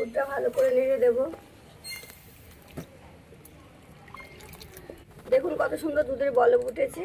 দুধটা ভালো করে নেড়ে দেব। দেখুন কত সুন্দর দুধের বলক উঠেছে।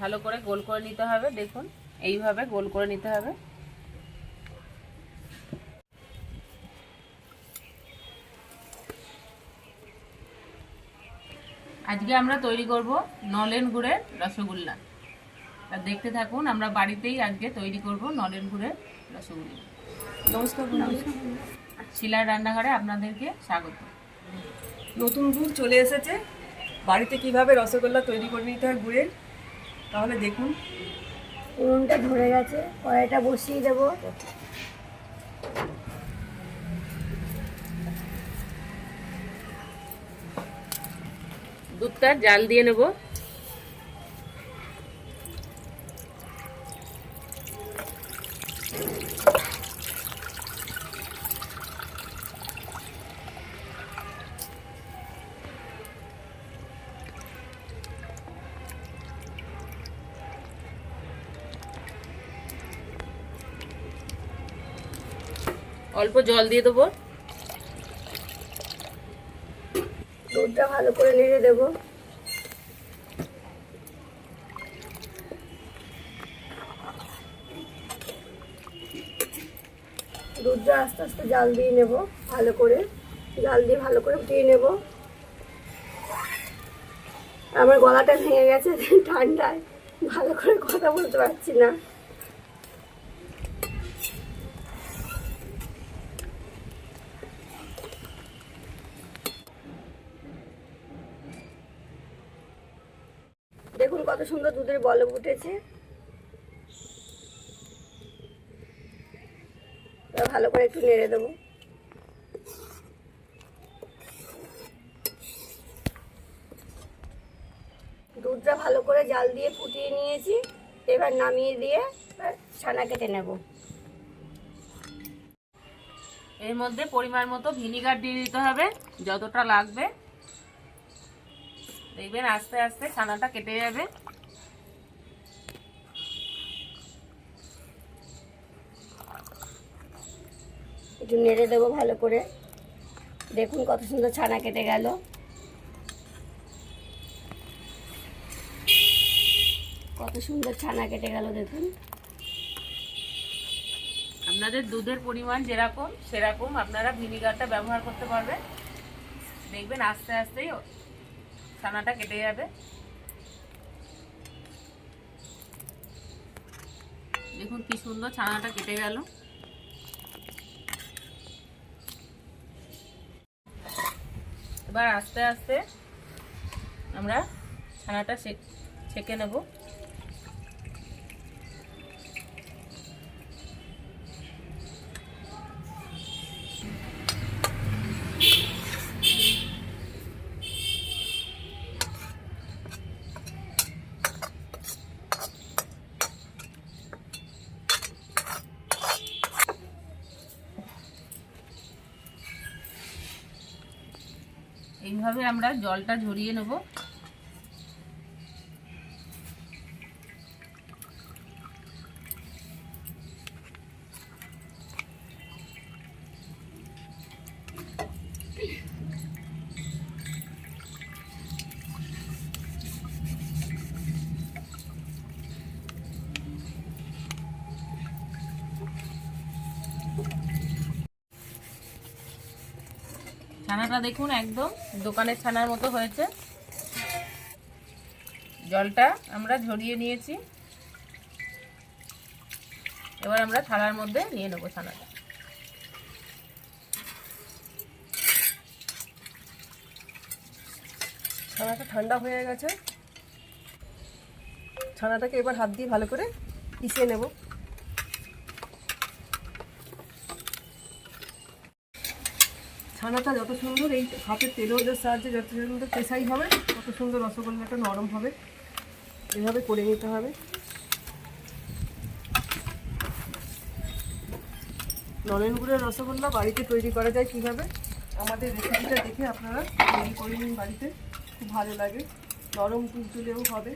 ভালো করে গোল করে নিতে হবে, দেখুন। এইভাবে গোল করে নিতে হবে। আজকে আমরা তৈরি করব নলেন গুড়ের রসগোল্লা। দেখতে থাকুন, আমরা বাড়িতেই আজকে তৈরি করব নলেন গুড়ের রসগোল্লা। নমস্কার বন্ধুরা শিলার রান্নাঘরে আপনাদেরকে স্বাগত। নতুন গুড় চলে এসেছে। বাড়িতে কীভাবে রসগোল্লা তৈরি করে নিতে হয় গুড়ের তাহলে দেখুন। উনুনটা ধরে গেছে কড়াইটা বসিয়ে দেব। দুধটা জাল দিয়ে নেব। অল্প জল দিয়ে দেবো। দুধটা ভালো করে নেড়ে দেব। দুধটা আস্তে আস্তে জাল দিয়ে নেব, ভালো করে। জাল দিয়ে ভালো করে ফুটিয়ে নেব। আমার গলাটা ভেঙে গেছে ঠান্ডায় ভালো করে কথা বলতে পারছি না দেখুন কত সুন্দর দুধের বলক উঠেছে। ভালো করে একটু নেড়ে দেবো। দুধটা ভালো করে জাল দিয়ে ফুটিয়ে নিয়েছি। এবার নামিয়ে দিয়ে ছানা কেটে নেব। এর মধ্যে পরিমাণ মতো ভিনিগার দিয়ে দিতে হবে, যতটা লাগবে। দেখবেন আস্তে আস্তে ছানাটা কেটে যাবে। একটু নেড়ে দেবো ভালো করে। দেখুন কত সুন্দর ছানা কেটে গেল। কত সুন্দর ছানা কেটে গেল দেখুন। আপনাদের দুধের পরিমাণ যেরকম সেরকম আপনারা ভিনিগারটা ব্যবহার করতে পারবেন। দেখবেন আস্তে আস্তেই ছানাটা কেটে যাবে। দেখুন কি সুন্দর ছানাটা কেটে গেল। এবার আস্তে আস্তে আমরা ছানাটা ছেঁকে নেব। এইভাবে আমরা জলটা ঝরিয়ে নেব। ছানাটা দেখুন একদম, দোকানের ছানার মতো হয়েছে। জলটা আমরা ঝরিয়ে নিয়েছি। এবার আমরা থালার মধ্যে নিয়ে নেব ছানাটা। ছানাটা ঠান্ডা হয়ে গেছে। ছানাটাকে এবার হাত দিয়ে ভালো করে পিষিয়ে নেব। ছানাটা যত সুন্দর, এই হাতের তেলের সাহায্যে যত সুন্দর পেশাই হবে, তত সুন্দর রসগোল্লাটা নরম হবে। এভাবে করে নিতে হবে। নলেন গুড়ের রসগোল্লা বাড়িতে তৈরি করা যায় কীভাবে? আমাদের রেসিপিটা দেখে আপনারা তৈরি করে নিন বাড়িতে। খুব ভালো লাগে। নরম তুলতুলেও হবে।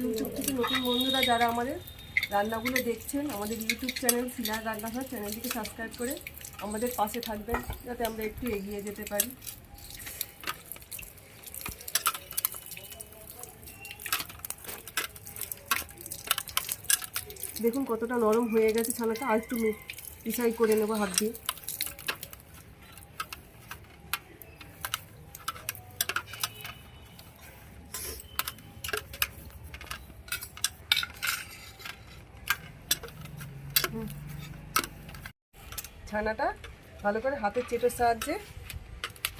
ইউটিউব থেকে নতুন বন্ধুরা যারা আমাদের রান্নাগুলো দেখছেন, আমাদের ইউটিউব চ্যানেল শিলার রান্নাঘর চ্যানেলটিকে সাবস্ক্রাইব করে আমাদের পাশে থাকবেন, যাতে আমরা একটু এগিয়ে যেতে পারি। দেখুন কতটা নরম হয়ে গেছে, ছানাটা আর একটু পিসাই করে নেব হাত দিয়ে। ছানাটা ভালো করে হাতের চেটোর সাহায্যে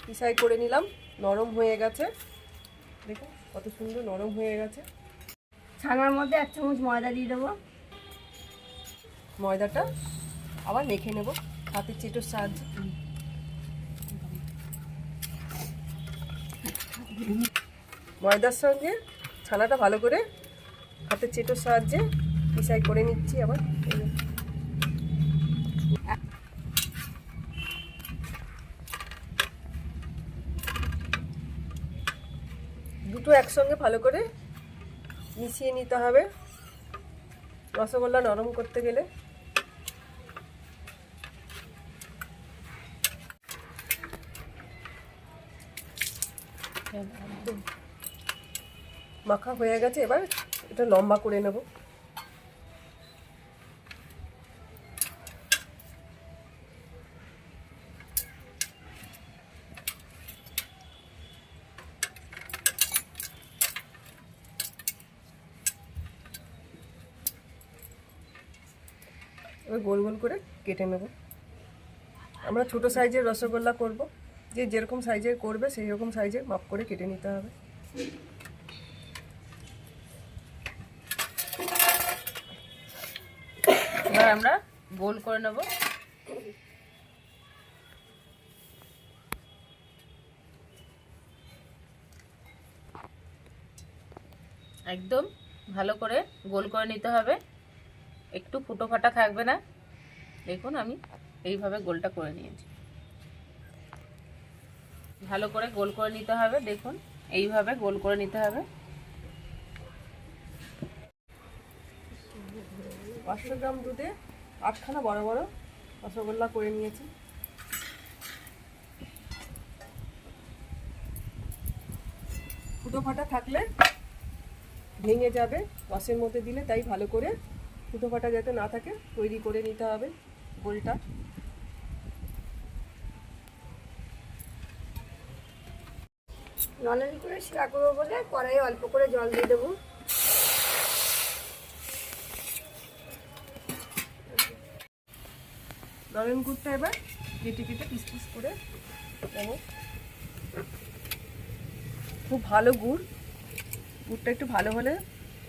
পিসাই করে নিলাম। নরম হয়ে গেছে। দেখুন কত সুন্দর নরম হয়ে গেছে। ছানার মধ্যে এক চামচ ময়দা দিয়ে দেবো। ময়দাটা আবার মেখে নেব হাতের চেটোর সাহায্যে। ময়দার সঙ্গে ছানাটা ভালো করে হাতের চেটোর সাহায্যে পিসাই করে নিচ্ছি আবার এই যে। দুটো একসঙ্গে ভালো করে মিশিয়ে নিতে হবে। রসগোল্লা নরম করতে গেলে। মাখা হয়ে গেছে, এবার এটা লম্বা করে নেব। এবার গোল গোল করে কেটে নেব। আমরা ছোট সাইজের রসগোল্লা করব। যে যেরকম সাইজের করবে সেই রকম সাইজের মাপ করে কেটে নিতে হবে। এবার আমরা গোল করে নেব। একদম ভালো করে গোল করে নিতে হবে। একটু ফুটো ফাটা থাকবে না। দেখুন আমি এইভাবে গোলটা করে নিয়েছি। ভালো করে গোল করে নিতে হবে, দেখুন এইভাবে গোল করে নিতে হবে। পাঁচশো গ্রাম দুধে আটখানা বড় বড় রসগোল্লা করে নিয়েছি। ফুটো ফাটা থাকলে ভেঙে যাবে, রসের মধ্যে দিলে তাই ভালো করে ফুটো ফাটা যাতে না থাকে তৈরি করে নিতে হবে গোলটা নলেন করে শিরা করব বলে কড়াই অল্প করে জল দিয়ে দেবো। নরেন গুড়টা এবার কেটে কেটে পিস পিস করে দেব। খুব ভালো গুড়। গুড়টা একটু ভালো হলে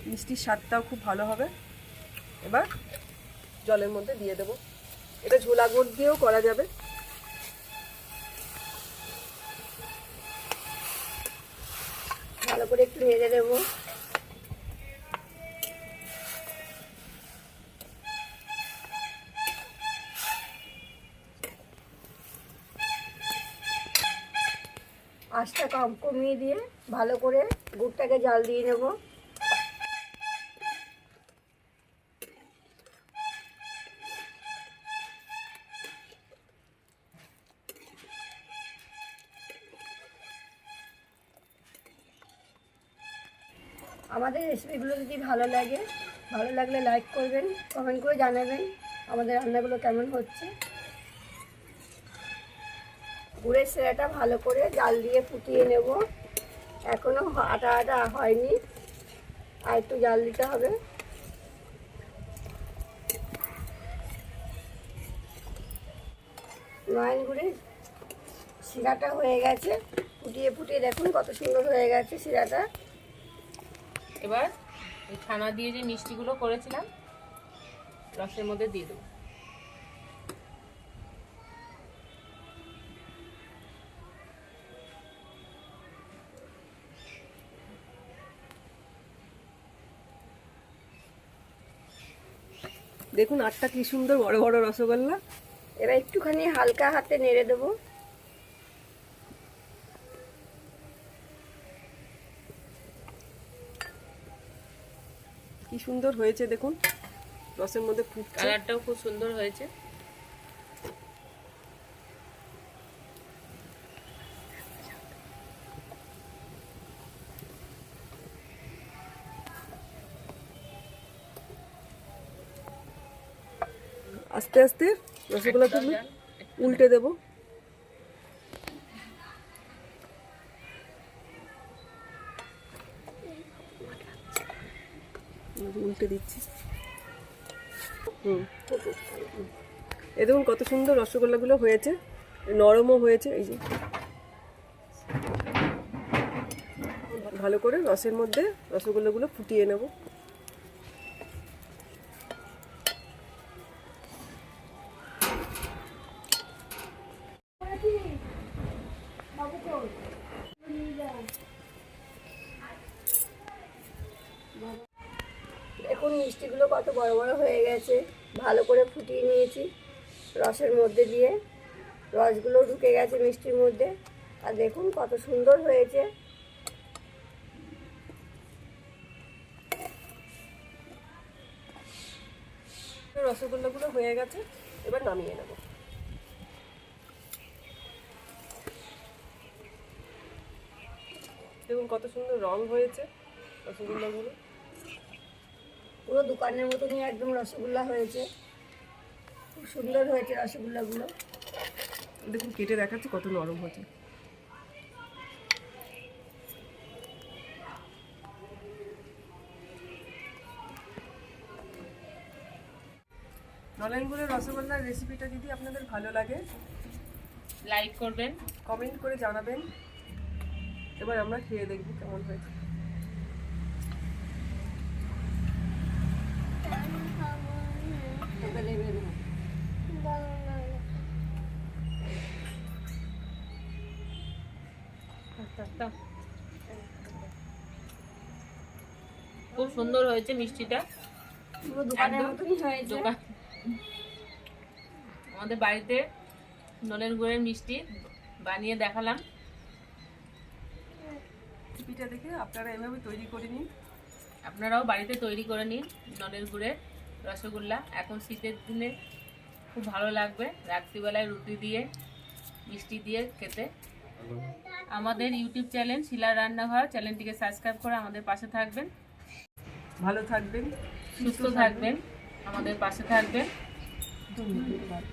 মিষ্টির স্বাদটাও খুব ভালো হবে। এবার জলের মধ্যে দিয়ে দেব। এটা ঝোলা গুড় দিয়েও করা যাবে। ভালো করে একটু নেড়ে দেবো আঁচটা কম কমিয়ে দিয়ে ভালো করে গুড়টাকে জাল দিয়ে নেব। আমাদের রেসিপিগুলো যদি ভালো লাগে, ভালো লাগলে লাইক করবেন কমেন্ট করে জানাবেন আমাদের রান্নাগুলো কেমন হচ্ছে। গুড়ের সেরাটা ভালো করে জাল দিয়ে ফুটিয়ে নেব। এখনও আটা আটা হয়নি, আর একটু জাল দিতে হবে। নয়ন গুড়ের শিরাটা হয়ে গেছে। ফুটিয়ে ফুটিয়ে দেখুন কত সুন্দর হয়ে গেছে শিরাটা। এবার এই ছানা দিয়ে যে মিষ্টিগুলো করেছিলাম, রসের মধ্যে দিয়ে দেবো। দেখুন আটটা কি সুন্দর বড় বড় রসগোল্লা। এবার একটুখানি হালকা হাতে নেড়ে দেবো। সুন্দর হয়েছে দেখুন। রসের মধ্যে ফুটছে। কালারটাও খুব সুন্দর হয়েছে। আস্তে আস্তে রসগোল্লাটা আমি উল্টে দেবো। উল্টে দিচ্ছি। হুম এ দেখুন কত সুন্দর রসগোল্লাগুলো হয়েছে, নরমও হয়েছে, এই যে। ভালো করে রসের মধ্যে রসগোল্লাগুলো ফুটিয়ে নেব। মিষ্টিগুলো কত বড় বড় হয়ে গেছে। ভালো করে ফুটিয়ে নিয়েছি রসের মধ্যে দিয়ে। রসগুলো ঢুকে গেছে মিষ্টির মধ্যে। আর দেখুন কত সুন্দর হয়েছে। রসগোল্লাগুলো হয়ে গেছে, এবার নামিয়ে নেব। দেখুন কত সুন্দর রং হয়েছে রসগোল্লাগুলো। পুরো দোকানের মতনই একদম রসগোল্লা হয়েছে। খুব সুন্দর হয়েছে রসগোল্লাগুলো। দেখুন কেটে দেখাচ্ছি কত নরম হয়েছে। নলেনগুড়ের রসগোল্লার রেসিপিটা যদি আপনাদের ভালো লাগে লাইক করবেন। কমেন্ট করে জানাবেন। এবার আমরা খেয়ে দেখব কেমন হয়েছে। খুব সুন্দর হয়েছে মিষ্টিটা। আমাদের বাড়িতে নলেন গুড়ের মিষ্টি বানিয়ে দেখালাম। রেসিপিটা দেখে আপনারা এভাবে তৈরি করে নিন। আপনারাও বাড়িতে তৈরি করে নিন নলের গুড়ের রসগোল্লা। এখন শীতের দিনে খুব ভালো লাগবে। রাত্রিবেলায় রুটি দিয়ে মিষ্টি দিয়ে খেতে। আমাদের ইউটিউব চ্যানেল শিলা রান্নাঘর। চ্যানেলটিকে সাবস্ক্রাইব করে আমাদের পাশে থাকবেন। ভালো থাকবেন সুস্থ থাকবেন। আমাদের পাশে থাকবেন। ধন্যবাদ।